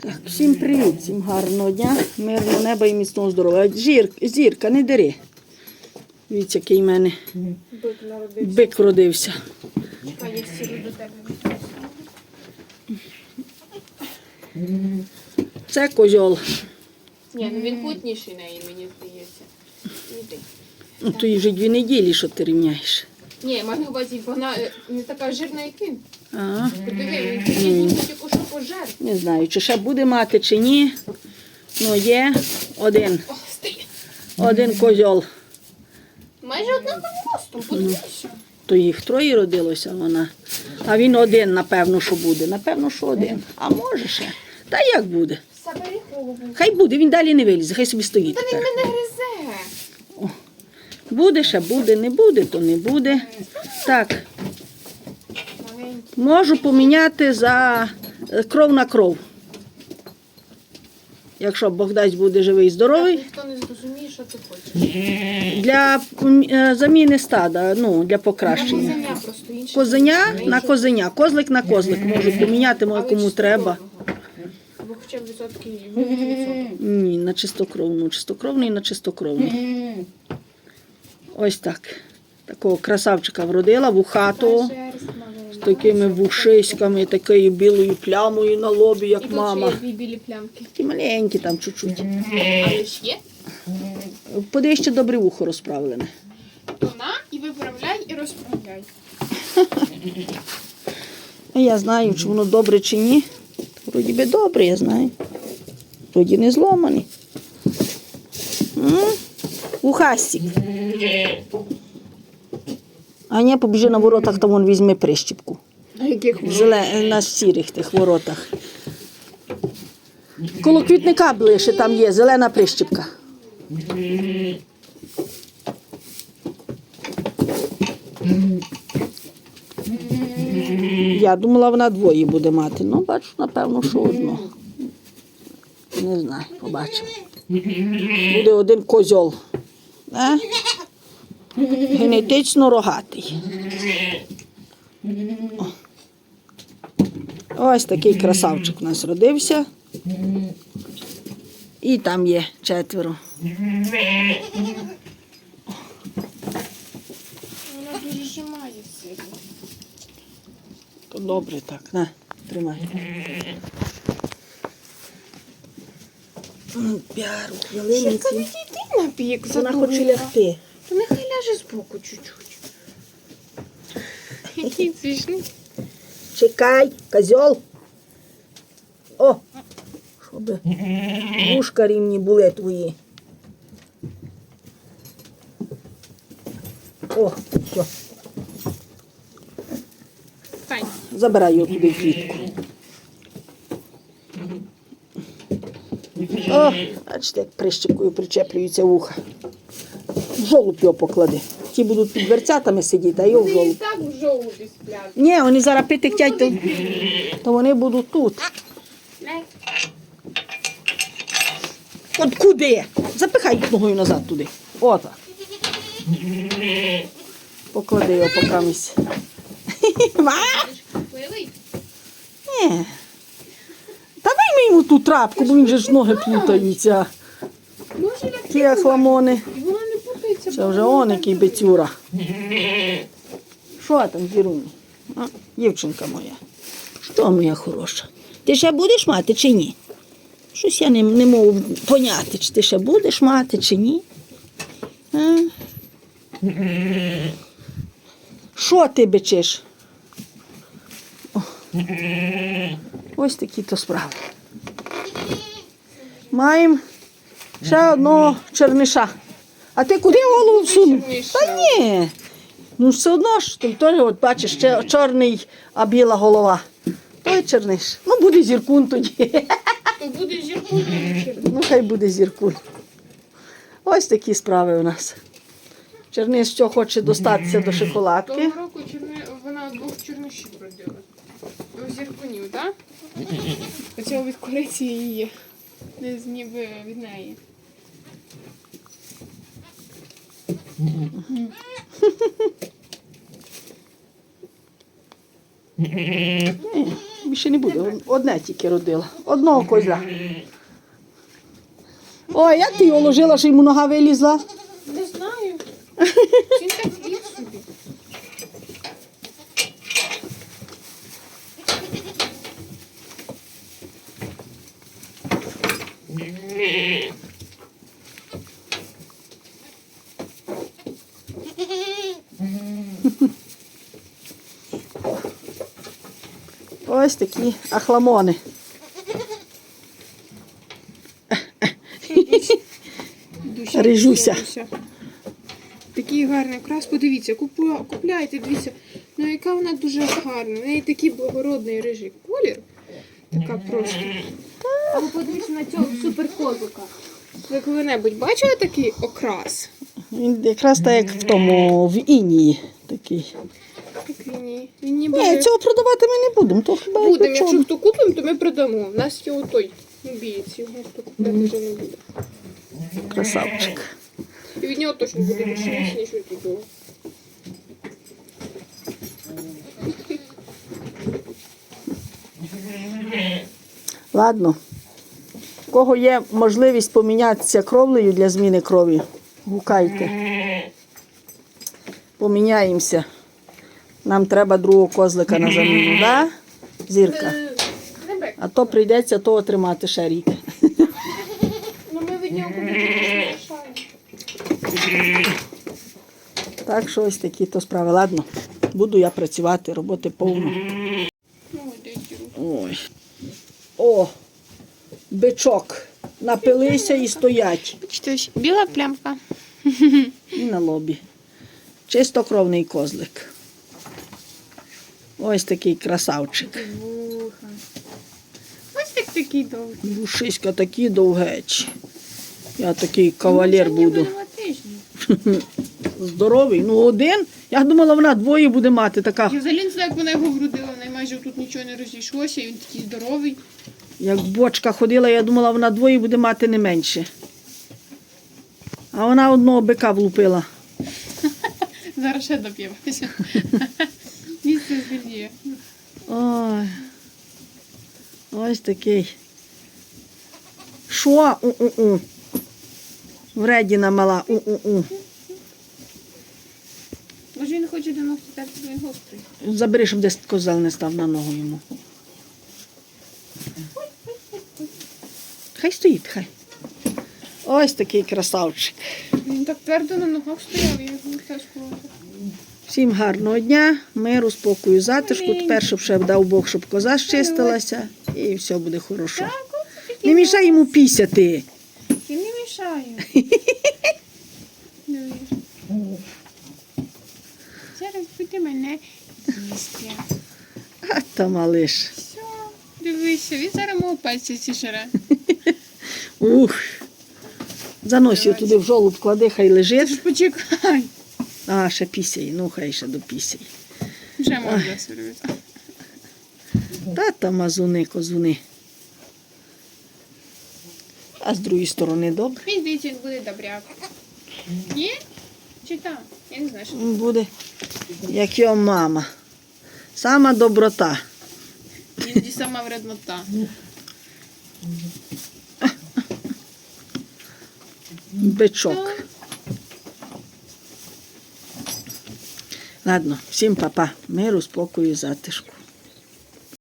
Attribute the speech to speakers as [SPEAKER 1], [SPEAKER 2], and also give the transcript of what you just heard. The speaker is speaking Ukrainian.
[SPEAKER 1] Так, всім привіт, всім гарного дня, мирного неба і міцного здоров'я. Жір, зірка, не дери. Дивіться, який в мене
[SPEAKER 2] Бик народився.
[SPEAKER 1] бик родився.
[SPEAKER 2] А я сіру до тебе.
[SPEAKER 1] Це козьол.
[SPEAKER 2] Ні, ну він плотніший неї, мені здається. Іди.
[SPEAKER 1] Ну, то вже дві неділі, що ти рівняєш.
[SPEAKER 2] Ні, маю увазі, вона е, не така жирна, як він.
[SPEAKER 1] А,
[SPEAKER 2] Подиви, він тільки що пожер.
[SPEAKER 1] не знаю, чи ще буде мати, чи ні. Ну, є один. Один козьол.
[SPEAKER 2] Майже однаковим ростом, подивися.
[SPEAKER 1] То їх троє родилося вона. А він один, напевно, що буде. Напевно, що один. А може ще. Та як буде?
[SPEAKER 2] Забери голову.
[SPEAKER 1] Хай буде, він далі не вилізе, хай собі стоїть.
[SPEAKER 2] Та він
[SPEAKER 1] тепер.
[SPEAKER 2] мене гризе.
[SPEAKER 1] Буде ще буде, не буде, то не буде. Так, можу поміняти за кров на кров. Якщо Бог дасть буде живий і
[SPEAKER 2] Так,
[SPEAKER 1] здоровий.
[SPEAKER 2] ніхто не зрозуміє, що ти хочеш.
[SPEAKER 1] Для е, заміни стада, ну, для покращення.
[SPEAKER 2] Козеня просто інше.
[SPEAKER 1] Козеня на козеня, козлик на козлик можу поміняти, може, кому треба.
[SPEAKER 2] Або хоча б відсотки.
[SPEAKER 1] Ні, на чистокровну, чистокровний на чистокровну. Ось так. Такого красавчика вродила, вухатого, такими вушиськами, такою білою плямою на лобі, як мама.
[SPEAKER 2] дві білі плямки.
[SPEAKER 1] Ті маленькі там чуть-чуть.
[SPEAKER 2] Але ж є.
[SPEAKER 1] Подивись, ще добре вухо розправлене.
[SPEAKER 2] То на і виправляй, і розправляй.
[SPEAKER 1] А я знаю, чи воно добре чи ні. Вроді би добре, я знаю. Вроді не зломаний. М? Ухастик. А ні, побіжи на воротах, там вон візьми прищіпку.
[SPEAKER 2] На яких
[SPEAKER 1] Зеле... На сірих тих воротах. Коло квітника ближче там є зелена прищіпка. Я думала, вона двоє буде мати. Ну, бачу, напевно, що одну. Не знаю, побачимо. Буде один козьол. Е? Генетично рогатий. Ось такий красавчик у нас родився. І там є четверо.
[SPEAKER 2] Вона дуже жимає сильно.
[SPEAKER 1] То добре так, на, тримай.
[SPEAKER 2] На бік,
[SPEAKER 1] Вона хоче лягти.
[SPEAKER 2] То нехай ляже збоку чуть-чуть. Який смішний.
[SPEAKER 1] Чекай, козьол. О, щоб вушка рівні були твої. О, все.
[SPEAKER 2] Стань.
[SPEAKER 1] Забирай його туди в клітку. О, бачите, як прищепкою причеплюються вуха. Жолуб його поклади. Ті будуть під дверцятами сидіти, а його в жолуб.
[SPEAKER 2] так в жолубі сплять.
[SPEAKER 1] Ні, вони зараз пити хотять, то, то вони будуть тут. От куди? Запихай ногою назад туди. Ота. Поклади його поки місць.
[SPEAKER 2] Пилий?
[SPEAKER 1] Ні. Та дай ми йому ту трапку, бо він же ж ноги плутаються.
[SPEAKER 2] Може.
[SPEAKER 1] Ті ахламони.
[SPEAKER 2] І вона не путається.
[SPEAKER 1] Це вже он який бецюра. Що там, Зіруні? А, Дівчинка моя. Що моя хороша? Ти ще будеш мати чи ні? Щось я не, не можу поняти, чи ти ще будеш мати, чи ні. Що ти бечиш? О. Ось такі то справи. Маємо ще одного черниша. А ти куди голову всунув? Та ні. Ну все одно ж, той, той от бачиш, ще чорний, а біла голова. Той черниш. Ну буде зіркун тоді.
[SPEAKER 2] То буде зірку вечір.
[SPEAKER 1] Ну хай буде зіркун. Ось такі справи у нас. Черниш що хоче достатися до шоколадки.
[SPEAKER 2] Того року чорни... вона двох чорнощів родила. Двох зіркунів, так? Оцього від кориці її. Десь ніби від неї.
[SPEAKER 1] Більше не буде. Одне тільки родила. Одного козля. Ой, як ти його ложила, що йому нога вилізла?
[SPEAKER 2] Не знаю. Він так
[SPEAKER 1] Ось такі ахламони. Рижуся.
[SPEAKER 2] Такий гарний окрас. Подивіться, купляйте, дивіться. Ну яка вона дуже гарна. В неї такий благородний рижий колір. Така просто. Або подивіться на цього суперкозика. Ви коли-небудь бачили такий окрас?
[SPEAKER 1] Він якраз так, як в тому, в Інії такий.
[SPEAKER 2] Він, ніби
[SPEAKER 1] Ні, цього продавати ми не будемо, то хіба як
[SPEAKER 2] будемо. Якщо хто купимо, то ми продамо. У нас є той убієць, його хто купляти вже не буде.
[SPEAKER 1] Красавчик.
[SPEAKER 2] І від нього точно буде більше, ніж від того.
[SPEAKER 1] Ладно. У кого є можливість помінятися кровлею для зміни крові, гукайте. Поміняємося. Нам треба другого козлика на заміну, да? Зірка. А то прийдеться того тримати ще рік.
[SPEAKER 2] ну ми від нього.
[SPEAKER 1] Так що ось такі то справи. Ладно, буду я працювати, роботи повно.
[SPEAKER 2] Ну.
[SPEAKER 1] Ой. О, бичок. Напилися і стоять.
[SPEAKER 2] Біла плямка.
[SPEAKER 1] І на лобі. Чистокровний козлик. Ось такий красавчик.
[SPEAKER 2] Ось так такий довгий.
[SPEAKER 1] Душиська такі довгечі. Я такий кавалер буду. Здоровий. Ну один. Я думала, вона двоє буде мати. Така,
[SPEAKER 2] Я взагалі не знаю, як вона його вродила, в неї майже тут нічого не розійшлося, і він такий здоровий.
[SPEAKER 1] як бочка ходила, я думала, вона двоє буде мати не менше. А вона одного бика влупила.
[SPEAKER 2] Зараз ще доп'ємося.
[SPEAKER 1] Ой. Ось такий. Що? У-у-у. Вредіна мала. У-у-у.
[SPEAKER 2] Може він хоче до ногті бо він гострий.
[SPEAKER 1] Забери, щоб десь козел не став на ногу йому. Хай стоїть, хай. Ось такий красавчик.
[SPEAKER 2] Він так твердо на ногах стояв, я його не теж.
[SPEAKER 1] Всім гарного дня, миру, спокою, затишку. Тепер, щоб ще дав Бог, щоб коза щистилася, і все буде хорошо. Не мішай йому пісяти.
[SPEAKER 2] Я не мішаю. Зараз буде мене їсти.
[SPEAKER 1] А та малиш.
[SPEAKER 2] Все, дивися, він зараз мого пальця цішере.
[SPEAKER 1] Ух. Занось його туди в жолоб клади, хай
[SPEAKER 2] Ти ж
[SPEAKER 1] лежить.
[SPEAKER 2] почекай.
[SPEAKER 1] А, ще пісяй, ну хай ще допісяй.
[SPEAKER 2] Вже можна сервіс.
[SPEAKER 1] Та мазуни, козуни. А з другої сторони добре.
[SPEAKER 2] Він дивіться, він буде добряк. Є? Чи там? Я не знаю, що.
[SPEAKER 1] Буде, як його мама. Сама доброта.
[SPEAKER 2] Він сама вреднота.
[SPEAKER 1] Бичок. Ладно, всім папа. Миру, спокою, затишку.